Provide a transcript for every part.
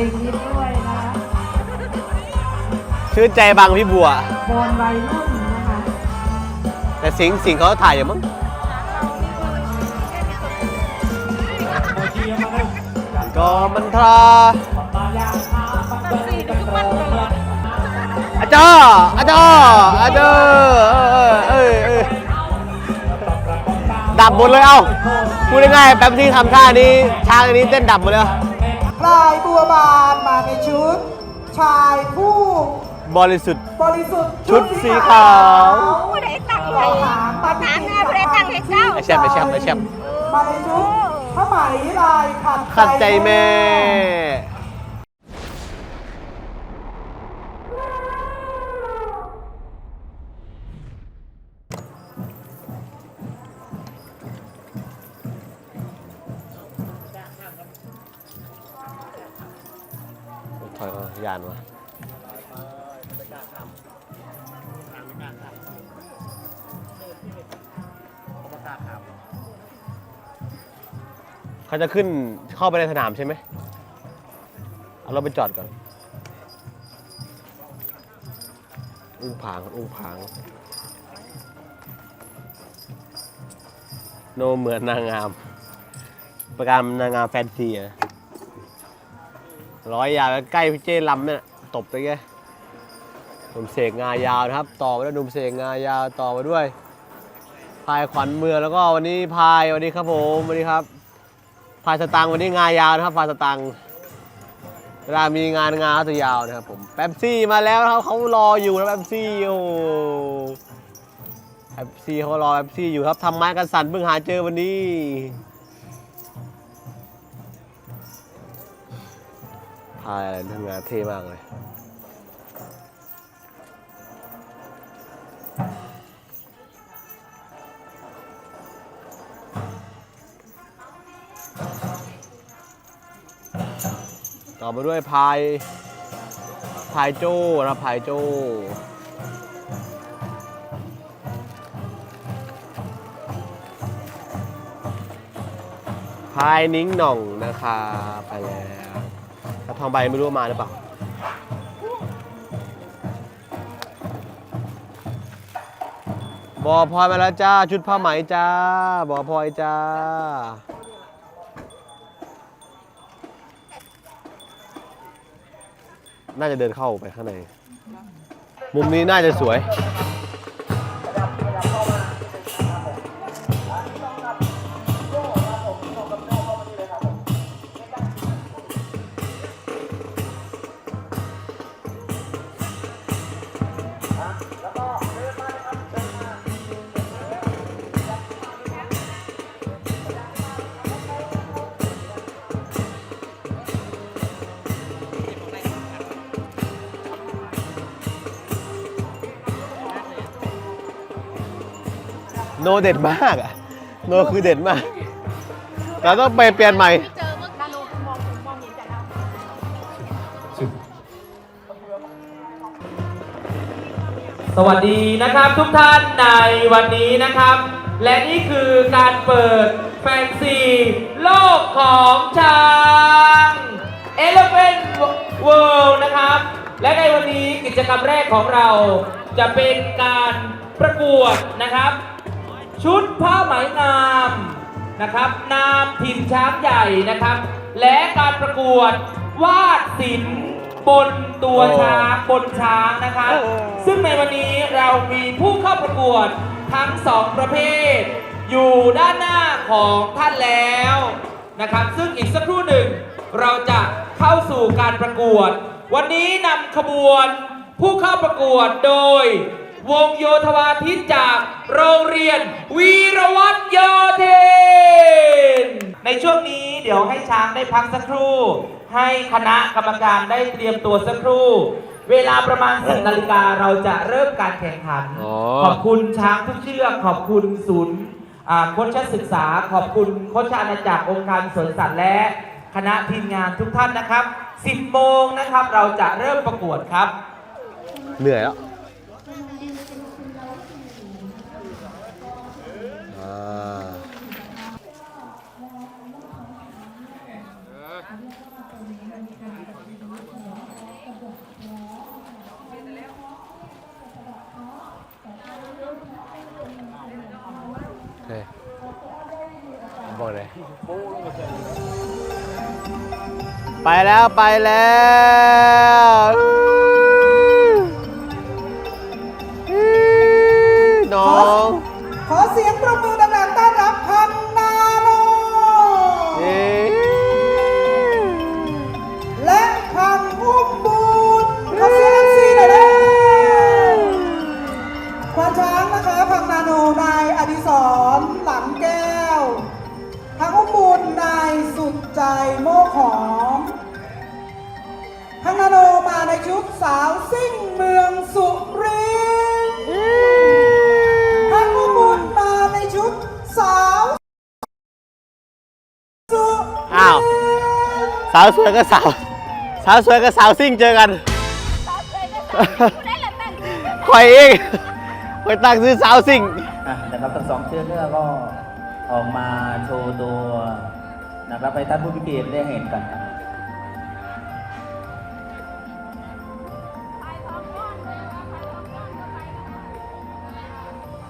องนิดด้วยนะคะชื่นใจบางพี่บัวบอลวัยรุ่นนะคะแต่สิงห์สิงห์เขาถ่ายอยู่มั้งก็มันทราอาจารย์อาจารย์อาจารย์เออเออดับหมดเลยเอ้าพูดง่ายๆแป๊บที่ทำท่านี้ช้างอันนี้เต้นดับหมดเลยพ ลายบัวบานมาในชุด ชายผู้บริสุทธิ์ บริสุทธิ์ชุดสีขาว ผู้ใดตั้งขให้อถามปฏิถามทินแม่ผู้ใดตั้งให้เจ้าไอแชมป์ไอแชมป์ไอแชมป์ มาในชุดผ้าไหมลายขัดขัดใจแม่ เขาจะขึ้นเข้าไปในสนามใช่ไหมเอาเราไปจอดก่อน อุ้งผางอุ้งผาง โนเหมือนนางงาม ประการนางงามแฟนซีอะร้อยยาวใกล้พี่เจ้ลำเนี่ยตบไปแกหนุ่มเสกงายาวนะครับ ต่อไปด้วยหนุ่มเสกงายาวต่อไปด้วย พายขวัญเมืองแล้วก็วันนี้พายวันนี้ครับผมวันนี้ครับ พายสตังค์วันนี้งายาวนะครับพายสตังค์เวลามีงานงานเขาจะยาวนะครับผมแป๊บซี่มาแล้วนะครับเขารออยู่นะแป๊บซี่โอ้แป๊บซี่เขารอแป๊บซี่อยู่ครับทำไม้กันสั่นเพิ่งหาเจอวันนี้พายอะไรทำงานเท่มากเลย ต่อมาด้วยพายพายโจ้นะพายโจ้พายนิ้งหน่องนะคะไปแล้วถ้าทองใบไม่รู้มาหรือเปล่าบอพลอยมาแล้วจ้า ชุดผ้าไหมจ้าบอพลอยจ้า น่าจะเดินเข้าไปข้างใน มุมนี้น่าจะสวย เด็ดมากอะโนคือเด็ดมาก เราต้องไปเปลี่ยนใหม่สวัสดีนะครับทุกท่านในวันนี้นะครับ และนี่คือการเปิดแฟนซีโลกของช้าง Elephant World นะครับ และในวันนี้กิจกรรมแรกของเราจะเป็นการประกวดนะครับ ชุดผ้าไหมงามนะครับนามถิ่นช้างใหญ่นะครับ และการประกวดวาดศิลป์บนตัวช้างบนช้างนะครับ ซึ่งในวันนี้เรามีผู้เข้าประกวดทั้งสองประเภท อยู่ด้านหน้าของท่านแล้วนะครับ ซึ่งอีกสักครู่หนึ่งเราจะเข้าสู่การประกวด วันนี้นำขบวนผู้เข้าประกวดโดย วงโยธวาทิตจากโรงเรียน วีรวัตรโยเทน ในช่วงนี้เดี๋ยวให้ช้างได้พักสักครู่ ให้คณะกรรมการได้เตรียมตัวสักครู่ เวลาประมาณ10นาฬิกาเราจะเริ่มการแข่งขัน อ๋อ ขอบคุณช้างทุกเชือก ขอบคุณศูนย์อ่าโคชศึกษา ขอบคุณโคชอาณาจักรองค์การสวนสัตว์และคณะทีมงานทุกท่านนะครับ 10โมงนะครับเราจะเริ่มประกวดครับ เหนื่อยแล้ว ไปแล้วไปแล้ว สาวสวยกับสาว สาวสวยกับสาวซิ่งเจอกันคอยเองคอยตั้งซื้อสาวซิ่งอะนะครับทั้งสองเชือกเนี่ยก็ออกมาโชว์ตัวนะครับให้ท่านผู้พิเกตได้เห็นกันครับ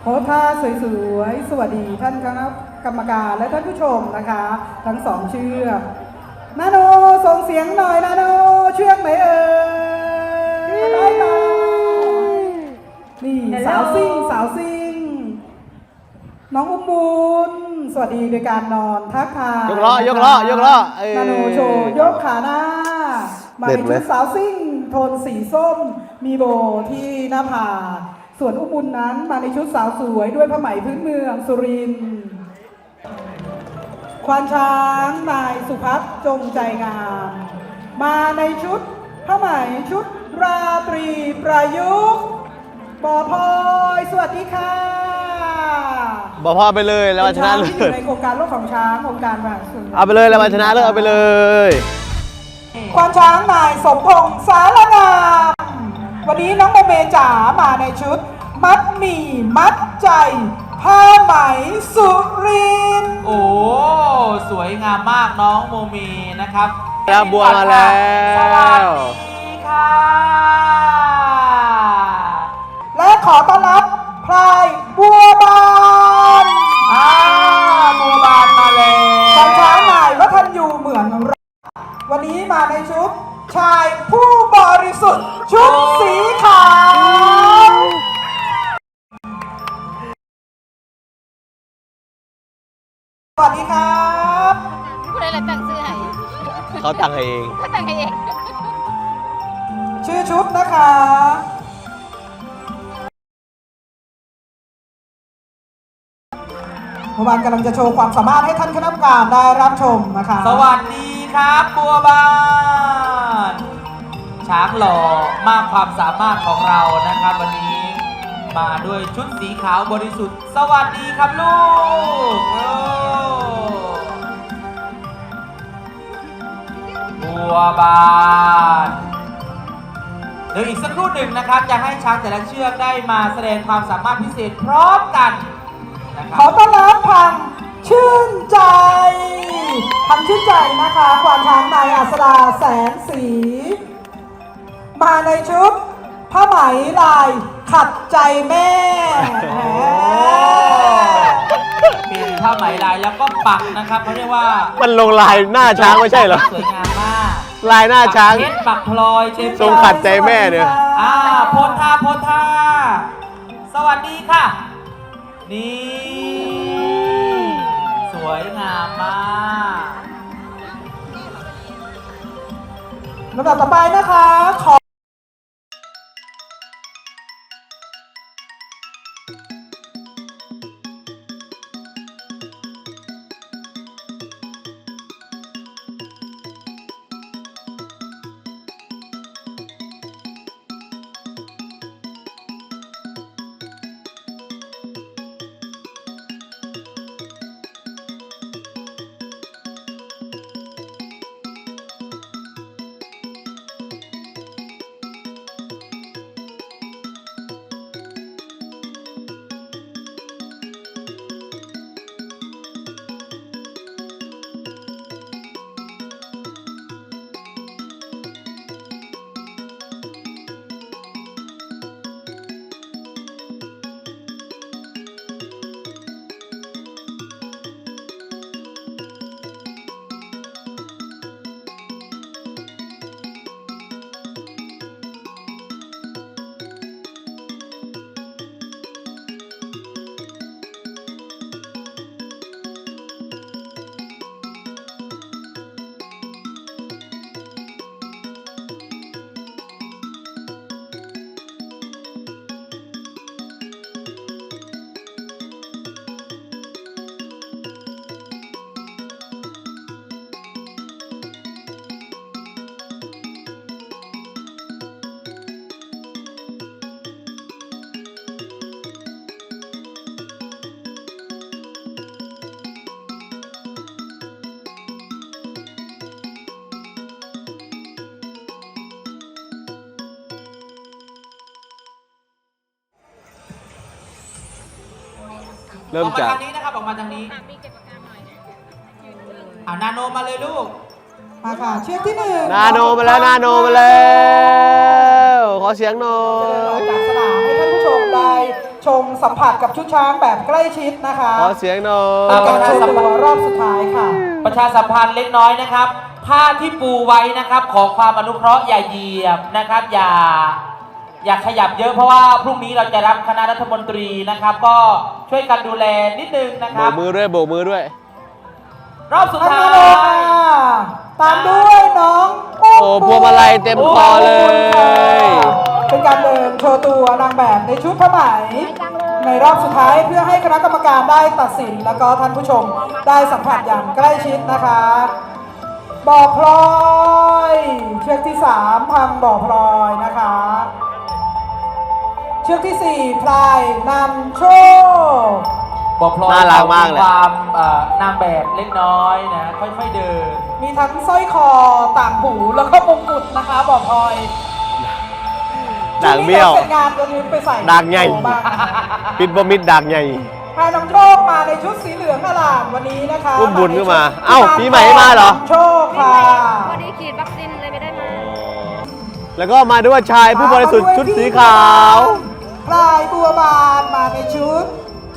โพสท่าสวยๆ สวัสดีท่านคณะกรรมการและท่านผู้ชมนะคะ ทั้งสองเชือกนาโน ส่งเสียงหน่อยนาโนเชือกไหนเอ่ยได้ไหมนี่สาวซิ่งสาวซิ่ง น้องอุ้มบุญสวัสดีโดยการนอนทักทายยกล้อยกล้อยกล้อเอ้ยนาโนโชว์ยกขาหน้า มาเด็ในดไหมชุดสาวซิ่ง โทนสีส้ม มีโบที่หน้าผากส่วนอุ้มบุญนั้นมาในชุดสาวสวยด้วยผ้าไหมพื้นเมืองสุรินทร์ ควานช้างนายสุพัฒน์จงใจงาม มาในชุดผ้าไหมชุดราตรีประยุกต์ปอพลอยสวัสดีค่ะบอกพ่อไปเลยแล้ววันชนะเลป็ช้างที่อยู่ยในโครงการโลกของช้างโครงการแบบสุนเอาไปเลยแล้ววันชนะเลยเอาไปเลย ควานช้างนายสมพงษ์สารงามวันนี้น้องโมเมจ๋ามาในชุด มัดหมี่มัดใจ ผ้าไหมสุรินทร์โอ้ สวยงามมากน้องโมมีนะครับแล้วบัวมาแล้ว สวัสดีค่ะ และขอต้อนรับพลายบัวบานอ่าบัวบานมาแล้วควานช้างนายวัฒนยูเหมือนรักวันนี้มาในชุดชายผู้บริสุทธิ์ชุด เขาตั้งให้เองถ้าตั้งให้เอง ชื่อชุดนะคะเมื่อวานกำลังจะโชว์ความสามารถให้ท่านคณะกรรมการได้รับชมนะคะสวัสดีครับบัวบานช้างหล่อมากความสามารถของเรานะครับวันนี้ มาด้วยชุดสีขาวบริสุทธิ์ สวัสดีครับลูก วบานเดี๋ยวอีกสักครู่หนึ่งนะครับ จะให้ช้างแต่ละเชือกได้มาแสดงความสามารถพิเศษพร้อมกันนะคขรัอบต้อนรับพังชื่นใจพังชื่นใจนะคะความช้างนายอัศดาแสนสี มาในชุดผ้าไหมลายขัดใจแม่ปีนผ้าไหมลายแล้วก็ปักนะครับเขาเรียกว่ามันลงลายหน้าช้างไม่ใช่เหรอ สวยงามมาก ลายหน้าช้างปักเพชรปักพลอยเต็มทรงขัดใจแม่เนี่ย อ่าโพธาโพธาสวัสดีค่ะ นี่ สวยงามมากลำดับต่อไปนะคะขอ เริ่มออกจากทางนี้นะครับออกมาทางนี้อ่านาโนมาเลยลูก มาค่ะเชือกที่หนึ่งนาโนมาแล้วนาโนมาแล้วขอเสียงหน่อจะเดินออกยจากสนามให้ท่านผู้ชมได้ชมสัมผัสกับชุดช้างแบบใกล้ชิดนะคะขอเสียงหน่อเป็นยการโชว์ตัวรอบสุดท้ายค่ะ ประชาสัมพันธ์เล็กน้อยนะครับ ผ้าที่ปูไว้นะครับ ขอความอนุเคราะห์อย่าเหยียบนะครับ อย่า อย่าขยับเยอะเพราะว่าพรุ่งนี้เราจะรับคณะรัฐมนตรีนะครับ ก็ช่วยกันดูแลนิดนึงนะคโบรับ กมือด้วยโบกมือด้วย รอบสุดท่านท้านาโนยค่ะตามด้วยน้องอุ้มโอ้พวงมาลัยเต็มคอเลย เป็นการเดินโชว์ตัวนางแบบในชุดผ้าไหมในรอบสุดท้ายเพื่อให้คณะกรรมการได้ตัดสินแล้วก็ท่านผู้ชมได้สัมผัสอย่างใกล้ชิดนะคะ บ่อพลอย เชือกที่สามพังบ่อพลอยนะคะ เชือกที่สี่พลายนำโชคบอกพลอยน่ารักมากเลย ความเอ่อนางแบบเล็กน้อยนะ ค่อยๆเดิน มีทั้งสร้อยคอต่างหูแล้วก็มงกุฎนะคะบ่อพลอยด่างเบี้ยว ชุดนี้ราเสร็จงานวันนี้ไปใส่ด่างใหญ่ บ้างปิดบมิดดักใหญ่ พายน้ำโชคมาในชุดสีเหลืองอลามวันนี้นะคะอุ้มบุญขึ้นมาในชุดเอ้าปีใหม่มาเหรอน้ำโชคค่ะพอดีฉีดวัคซีนเลยไม่ได้มา แล้วก็มาด้วยชายผู้บริสุทธิ์ชุดสีขาวพ ลายบัวบานมาในชุด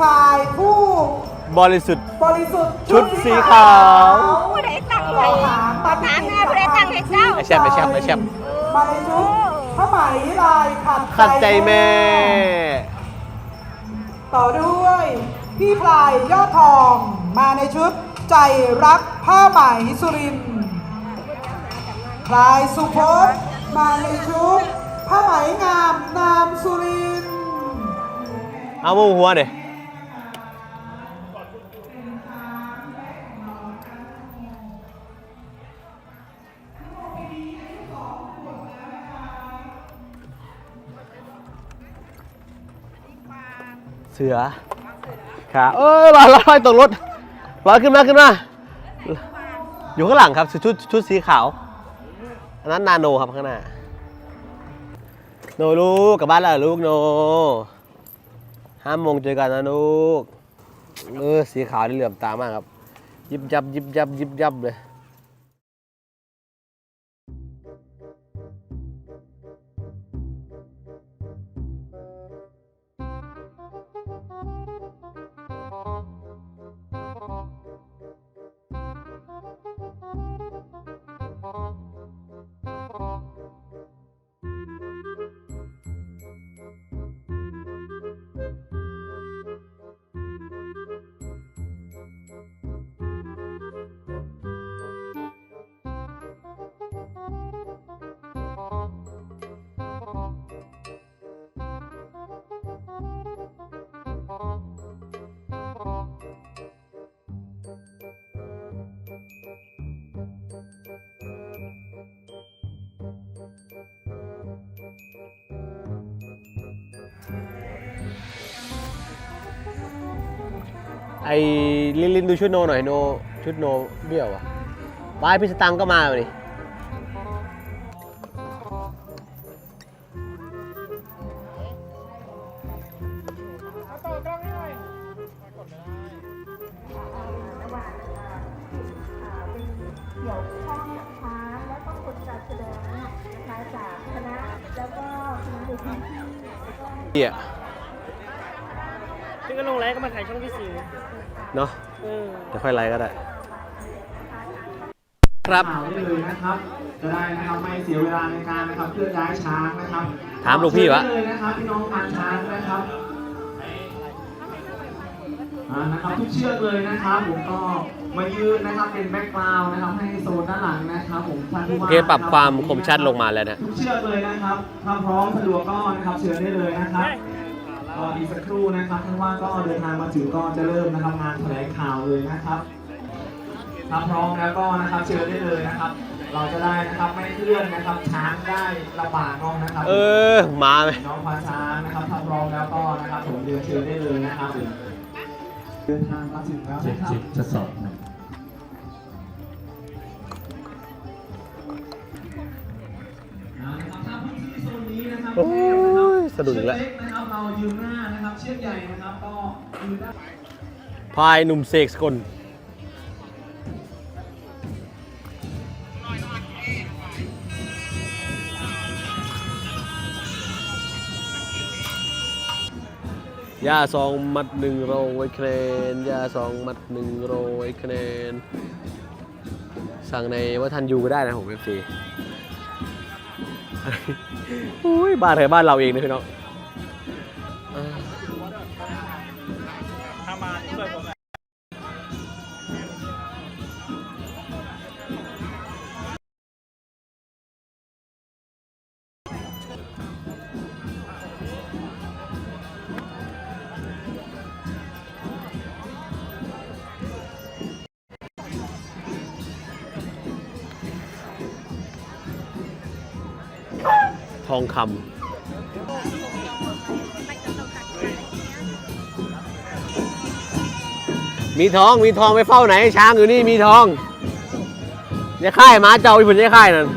ชายผู้บริสุทธิ์ บริสุทธิ์ชุดสีขาว ผู้ใดตั้งเราให้หางมาถามแม่ผู้ใดตั้งให้เจ้าไอแชมป์ไอแชมป์ไอแชมป์มาในชุดผ้าไหมลายขัดขัดใจแม่ ต่อด้วย พี่พลายยอดทองมาในชุด ใจรักผ้าไหมสุรินทร์พลายสุพจน์มาในชุดผ้าไหมงามนามสุรินทร์ เอามุมหัวเดี๋ยเสือขาเอ้ยลอยลอยตกรถลอยขึ้นมาขึ้นมา อยู่ข้างหลังครับชุดชุดสีขาว อันนั้นนาโนครับข้างหน้า โนลูกกลับบ้านแล้วเรอลูกโน ห้าโมงเจอกันนะลูกเออสีขาวนี่เหลื่อมตามากครับ ยิบยับยิบยับยิบยับเลย ไอ้ลินลินดูชุดโนหน่อยโน ชุดโนเบี้ยวอะวายพี่สตังค์ก็มาวันนี้เกี่ย วข้องกับช้างและก็คนจัดแสดงนะคะจากคณะแล้วก็คณะดูพื้นที่แล้วก็เบี้ยซึ่งก็ลงไลฟ์ก็มาถ่ายช่องที่สี่เนาะเออเดี๋ยวค่อยไลค์ก็ได้ ครับ ข่าวได้เลยนะครับจะได้นะครับไม่เสียเวลาในการนะครับเคลื่อนย้ายช้างนะครับถามหลวงพี่วะ เชิญได้เลยนะครับพี่น้องทานช้างนะครับอ่านะครับทุกเชือกเลยนะครับผมก็มายืนนะครับเป็นแบ็กกราวน์นะครับให้โซนด้านหลังนะครับผมท่านผู้โอว่าเคปรับความคมชัดลงมาแล้วนะ ทุกเชือกเลยนะครับถ้าพร้อมสะดวกก็นะครับเชิญได้เลยนะครับร ออีกสักครู่นะครับท่านว่าก็เดินทางมาถึงก็จะเริ่มนะครับงานแถลงข่าวเลยนะครับถ้าพร้อมแล้วก็นะครับเชิญได้เลยนะครับ เราจะได้นะครับไม่เคลื่อนนะครับช้างได้ลำบากน้องนะครับเออ มาไหมน้องพาช้างนะครับถ้าพร้อมแล้วก็นะครับผมเรียนเชิญได้เลยนะครับเดินทางมาถึงแล้วนะครับจะสอบเอาละครับถ้าพื้นที่โซนนี้นะครับโอ้ยสะดุดอีกแล้ว เรายืนหน้านะครับ เชือกใหญ่นะครับก็ยืนได้พายหนุ่มเสกสกลยาสองมัดหนึ่งโรไว้คะแนนยาสองมัดหนึ่งโรไว้คะแนนสั่งในว่าทันยูก็ได้นะผมเอฟซีอุ้ยบ้านใครบ้านเราเองนะพี่น้อง อ่าทองคำ มีทองมีทองไปเฝ้าไหน ช้างอยู่นี่มีทองอย่าค่ายหมาเจ้าอีผุนอย่าค่ายนั่น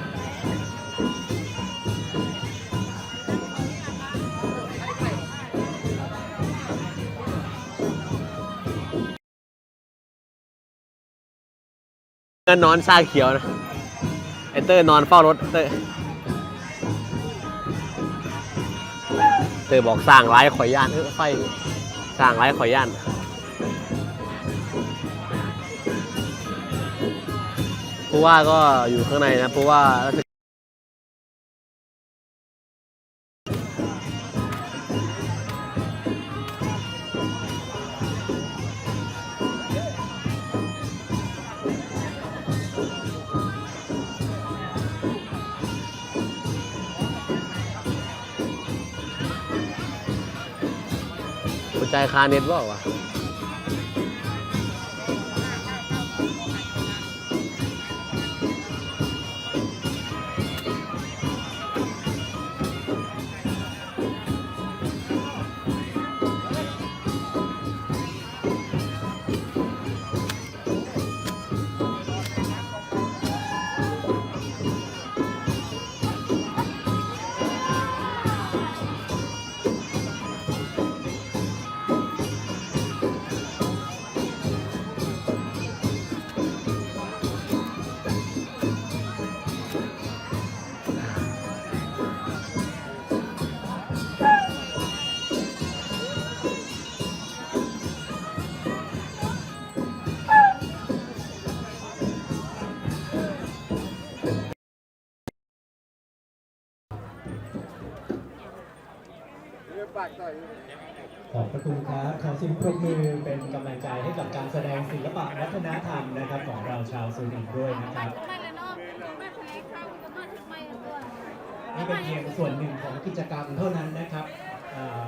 เงินนอนซาเขียวนะไอเตอร์นอนเฝ้ารถเตอร์เตอบอกสร้างร้ายข่อยย่านเออไฟสร้างร้ายข่อยย่าน ผู้ว่าก็อยู่ข้างในนะผู้ว่าราชหัวใจคาเน็ตว่าวะ คุณครับขอเสิงปรบมือเป็นกำลังใจให้กับการแสดงศิลปะวัฒนธรรมนะครับของเราชาวสุรินทร์ด้วยนะครับไม่เลยเนาะคุณแม่ทะเลข้าวคุณแม่ทำไมตัวนี่เป็นเพียงส่วนหนึ่งของกิจกรรมเท่านั้นนะครับเอ่อ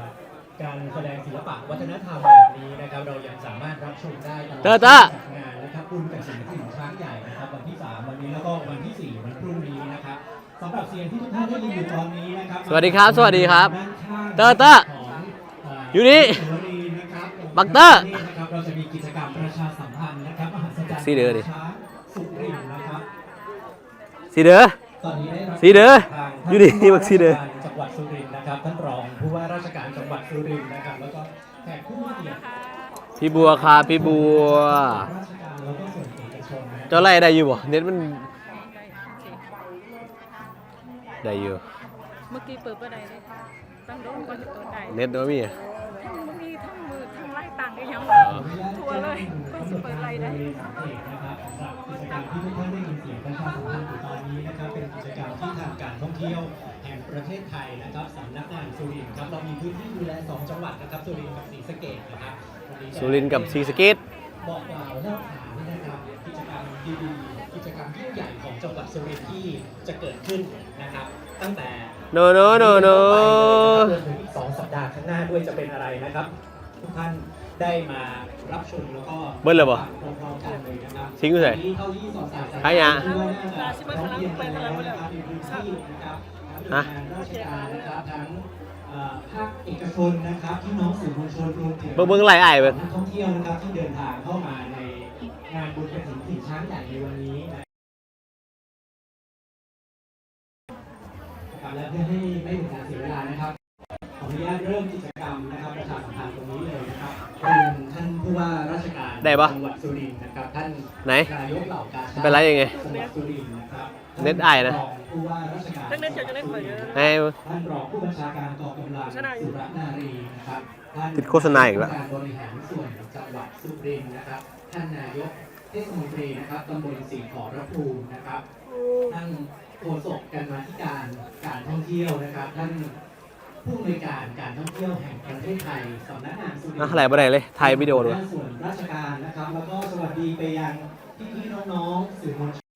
การแสดงศิลปะวัฒนธรรมแบบนี้นะครับเรายังสามารถรับชมได้ตลอดเตอร์เตอร์ จัดงานนะครับบุญกับศิลปินช้างใหญ่นะครับวันที่ 3 วันนี้แล้วก็วันที่ 4 วันพรุ่งนี้นะครับสำหรับเสียงที่ทุกท่านได้ยินอยู่ตอนนี้นะครับ สวัสดีครับ สวัสดีครับด้านข้างเตอร์เตอร์ข องเอยู่นี่สุรีนะครับบักเตอร์นี่นะครับเราจะมีกิจกรรมประชาสัมพันธ์นะครับมหัศจรรย์สีเดือดิช้างสุรินทร์นะครับสีเด้อตอนนี้ได้รับสีเด้อทางอยู่ดิบักสีเด้อจังหวัดสุรินทร์นะครับท่านรองผู้ว่าราชการจังหวัดสุรินทร์นะครับแล้วก็แขกผู้มีเกียรติพี่บัวครับพี่บัวราชการแล้วก็ส่วนเอกชนนะเจ้าไล่ได้อยู่บ่เน็ตมันได้อยู่เมื่อกี้เปิดประเด็นเลยตั้งโดนก็จะตัวใดเน็ตว่ามีอะ ยังอ๋อทัวร์เลยก็จะเปิดอะไรได้นะครับสำหรับกิจกรรมที่ทุกท่านได้ยินเสียงประชาสัมพันธ์อยู่ตอนนี้นะครับเป็นกิจกรรมที่ทางการท่องเที่ยวแห่งประเทศไทยนะครับสำนักงานสุรินทร์ครับเรามีพื้นที่ดูแลสองจังหวัดนะครับสุรินทร์กับศรีสะเกษนะครับวันนี้จะสุรินทร์กับศรีสะเกษบอกกล่าวเล่าขานนะครับกิจกรรมดีๆกิจกรรมยิ่งใหญ่ของจังหวัดสุรินทร์ที่จะเกิดขึ้นนะครับ ตั้งแต่โนโนโนโนรวมถึงอีกสองสัปดาห์ข้างหน้าด้วยจะเป็นอะไรนะครับ ทุกท่าน ได้มารับชมแล้วก็เบิ้ลเลยบ่พร้อมๆกันเลยนะครับทิ้งอยู่ไหนวันนี้เท่าที่สอบถามใครอะด้วยน่าจะร้องเรียนไปแล้วนะครับในพื้นที่นะครับทั้งหน่วยงานราชการนะครับทั้งเอ่อภาคเอกชนนะครับพี่น้องสื่อมวลชนรวมถึงเบิ่งเบิ่งไหลอ้ายเบิ่งนักท่องเที่ยวนะครับที่เดินทางเข้ามาในงานบุญกระถิ่นถิ่นช้างใหญ่ในวันนี้นะครับและเพื่อให้ไม่เป็นการเสียเวลานะครับขออนุญาตเริ่มกิจ ผู้ว่าราชการได้ปะจังหวัดสุรินทร์นะครับท่านไหนนายกเหล่ากาชาติเป็นไรยังไงจังหวัดสุรินทร์นะครับเน็ตไอนะรองผู้ว่าราชการตั้งเน็ตเจอจะเน็ตข่อยเยอะให้ท่านรองผู้บัญชาการกองกำลังโฆษณาอยู่สุรนารีนะครับท่านติดโฆษณาอีกแล้วการบริหารส่วนจังหวัดสุรินทร์นะครับท่านนายกเทศมนตรีนะครับตำบลสีขอรภูมินะครับท่านโฆษกการมาธิการการท่องเที่ยวนะครับท่าน ผู้อำนวยการการท่องเที่ยวแห่งประเทศไทยสำนักงานสุรินทน่าร์เท่าไหร่บ่ได้เลยถ่ายวิดีโอด้วยหัวหน้าส่วนราชการนะครับ แล้วก็สวัสดีไปยังพี่ๆน้องๆสื่อมวลช